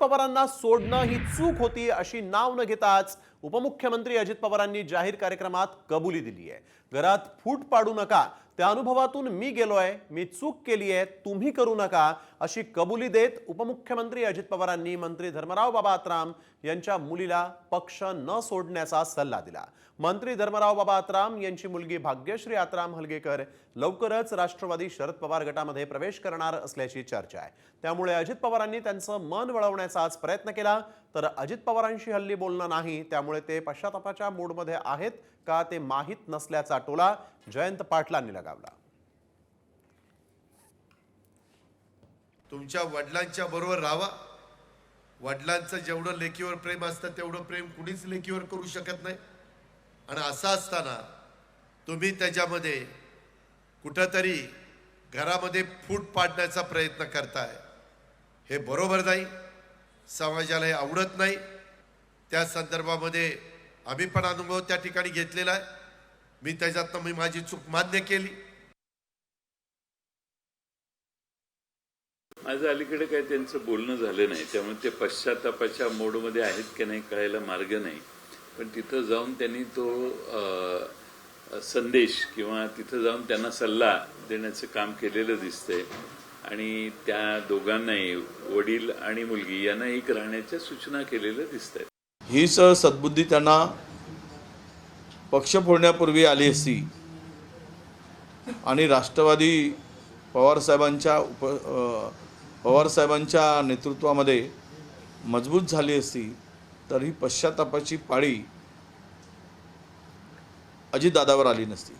पवारांना सोडणं ही चूक होती अशी नाव न घेताच उपमुख्यमंत्री अजित पवारांनी जाहीर कार्यक्रमात कबुली दिली आहे. घरात फूट पाडू नका. त्या अनुभवातून मी गेलोय. मी चूक केली आहे तुम्ही करू नका अशी कबुली देत उपमुख्यमंत्री अजित पवारांनी मंत्री धर्मराव बाबा आत्राम यांच्या मुलीला पक्ष न सोडण्याचा सल्ला दिला. मंत्री धर्मराव बाबा आत्राम यांची मुलगी भाग्यश्री आत्राम हलगेकर लवकरच राष्ट्रवादी शरद पवार गटामध्ये प्रवेश करणार असल्याची चर्चा आहे. त्यामुळे अजित पवारांनी त्यांचं मन वळवण्याचा आज प्रयत्न केला. तर अजित पवारांशी हल्ली बोलणं नाही त्यामुळे ते पश्चातापाच्या मूडमध्ये आहेत का ते माहीत नसल्याचा टोला जयंत पाटलांनी लगावला. तुमच्या वडिलांच्या बरोबर राहा वडिलांचं जेवढं लेकीवर प्रेम असतं तेवढं प्रेम कुणीच लेकीवर करू शकत नाही. आणि असं असताना तुम्ही त्याच्यामध्ये कुठंतरी घरामध्ये फूट पाडण्याचा प्रयत्न करताय. हे बरोबर नाही. समाजाला हे आवडत नाही. त्या संदर्भामध्ये आम्ही पण अनुभव त्या ठिकाणी घेतलेला आहे. मी त्याच्यातनं मी माझी चूक मान्य केली. माझं अलीकडे काही त्यांचं बोलणं झालं नाही. त्यामुळे ते पश्चातापाच्या मोडमध्ये आहेत की नाही कळायला मार्ग नाही. पण तिथं जाऊन त्यांनी तो संदेश किंवा तिथं जाऊन त्यांना सल्ला देण्याचं काम केलेलं दिसतंय. आणि त्या दोघांनाही वडील आणि मुलगी यांना एक राहण्याच्या सूचना केलेल्या दिसत आहेत हीच सद्बुद्धी त्यांना पक्ष फोडण्यापूर्वी आली असती. आणि राष्ट्रवादी पवारसाहेबांच्या उप पवारसाहेबांच्या नेतृत्वामध्ये मजबूत झाली असती तर ही पश्चातापाची पाळी अजितदादावर आली नसती.